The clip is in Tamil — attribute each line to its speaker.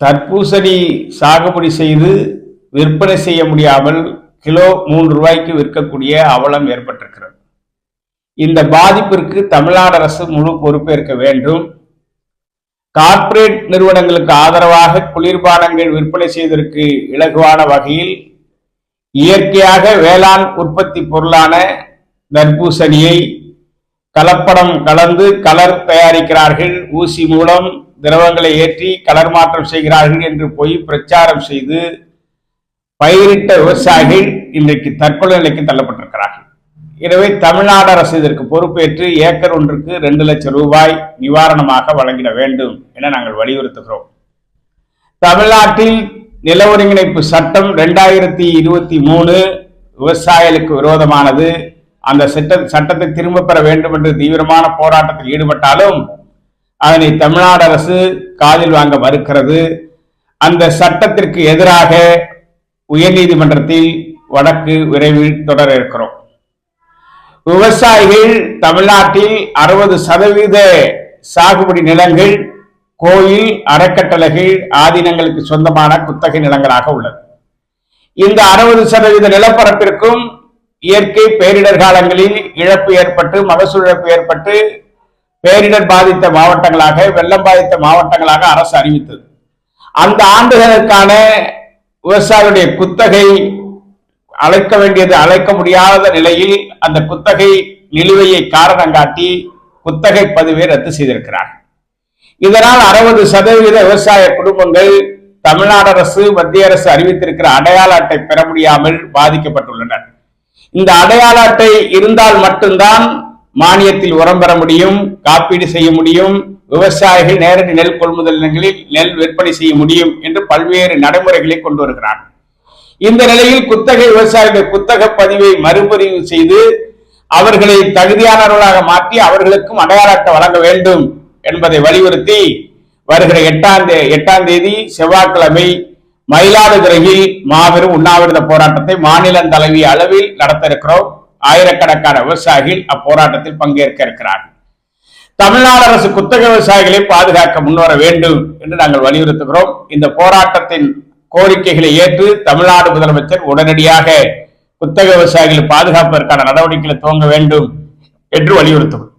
Speaker 1: தர்பூசணி சாகுபடி செய்து விற்பனை செய்ய முடியாமல் கிலோ மூன்று ரூபாய்க்கு விற்கக்கூடிய அவலம் ஏற்பட்டிருக்கிறது. இந்த பாதிப்பிற்கு தமிழ்நாடு அரசு முழு பொறுப்பேற்க வேண்டும். கார்ப்பரேட் நிறுவனங்களுக்கு ஆதரவாக குளிர்பானங்கள் விற்பனை செய்வதற்கு இலகுவான வகையில் இயற்கையாக வேளாண் உற்பத்தி பொருளான தர்பூசணியை கலப்படம் கலந்து கலர் தயாரிக்கிறார்கள். ஊசி மூலம் திரவங்களை ஏற்றி கலர் மாற்றம் செய்கிறார்கள் என்று போய் பிரச்சாரம் செய்து பயிரிட்ட விவசாயிகள் இன்றைக்கு தற்கொலை நிலைக்கு தள்ளப்பட்டிருக்கிறார்கள். எனவே தமிழ்நாடு அரசு இதற்கு பொறுப்பேற்று ஏக்கர் ஒன்றுக்கு ரெண்டு லட்சம் ரூபாய் நிவாரணமாக வழங்கிட வேண்டும் என நாங்கள் வலியுறுத்துகிறோம். தமிழ்நாட்டில் நில ஒருங்கிணைப்பு சட்டம் ரெண்டாயிரத்தி இருபத்தி மூணு விவசாயிகளுக்கு விரோதமானது. அந்த சட்ட சட்டத்தை திரும்ப பெற வேண்டும் என்று தீவிரமான போராட்டத்தில் ஈடுபட்டாலும் அதனை தமிழ்நாடு அரசு காதில் வாங்க மறுக்கிறது. அந்த சட்டத்திற்கு எதிராக உயர்நீதிமன்றத்தில் வழக்கு விரைவில் தொடர இருக்கிறோம். விவசாயிகள் தமிழ்நாட்டில் அறுபது சதவீத சாகுபடி நிலங்கள் கோயில் அறக்கட்டளைகள் ஆதீனங்களுக்கு சொந்தமான குத்தகை நிலங்களாக உள்ளது. இந்த அறுபது சதவீத நிலப்பரப்பிற்கும் இயற்கை பேரிடர் காலங்களில் இழப்பு ஏற்பட்டு மகசூல் இழப்பு ஏற்பட்டு பேரிடர் பாதித்த மாவட்டங்களாக வெள்ளம் பாதித்த மாவட்டங்களாக அரசு அறிவித்தது. அந்த ஆண்டுகளுக்கான விவசாயிகளுடைய குத்தகை அழைக்க வேண்டியது அழைக்க முடியாத நிலையில் அந்த குத்தகை நிலுவையை காரணம் காட்டி குத்தகை பதிவை ரத்து செய்திருக்கிறார் இதனால் அறுபது சதவீத விவசாய குடும்பங்கள் தமிழ்நாடு அரசு மத்திய அரசு அறிவித்திருக்கிற அடையாள அட்டை பெற முடியாமல் பாதிக்கப்பட்டுள்ளனர். இந்த அடையாள அட்டை இருந்தால் மட்டும்தான் மானியத்தில் உரம் பெற முடியும் காப்பீடு செய்ய முடியும் விவசாயிகள் நேரடி நெல் கொள்முதல் நிலையங்களில் நெல் விற்பனை செய்ய முடியும் என்று பல்வேறு நடைமுறைகளை கொண்டு வருகிறார் இந்த நிலையில் குத்தகை விவசாயிகள் குத்தக பதிவை மறுபதிவு செய்து அவர்களை தகுதியானவர்களாக மாற்றி அவர்களுக்கும் அடையாள அட்டை வழங்க வேண்டும் என்பதை வலியுறுத்தி வருகிற எட்டாம் எட்டாம் தேதி செவ்வாய்க்கிழமை மயிலாடுதுறையில் மாபெரும் உண்ணாவிரத போராட்டத்தை மாநில தலைவி அளவில் நடத்த இருக்கிறோம். ஆயிரக்கணக்கான விவசாயிகள் அப்போராட்டத்தில் பங்கேற்க இருக்கிறார்கள். தமிழ்நாடு அரசு குத்தக விவசாயிகளை பாதுகாக்க முன்வர வேண்டும் என்று நாங்கள் வலியுறுத்துகிறோம். இந்த போராட்டத்தின் கோரிக்கைகளை ஏற்று தமிழ்நாடு முதலமைச்சர் உடனடியாக குத்தக விவசாயிகளை பாதுகாப்பதற்கான நடவடிக்கைகளை துவங்க வேண்டும் என்று வலியுறுத்துகிறோம்.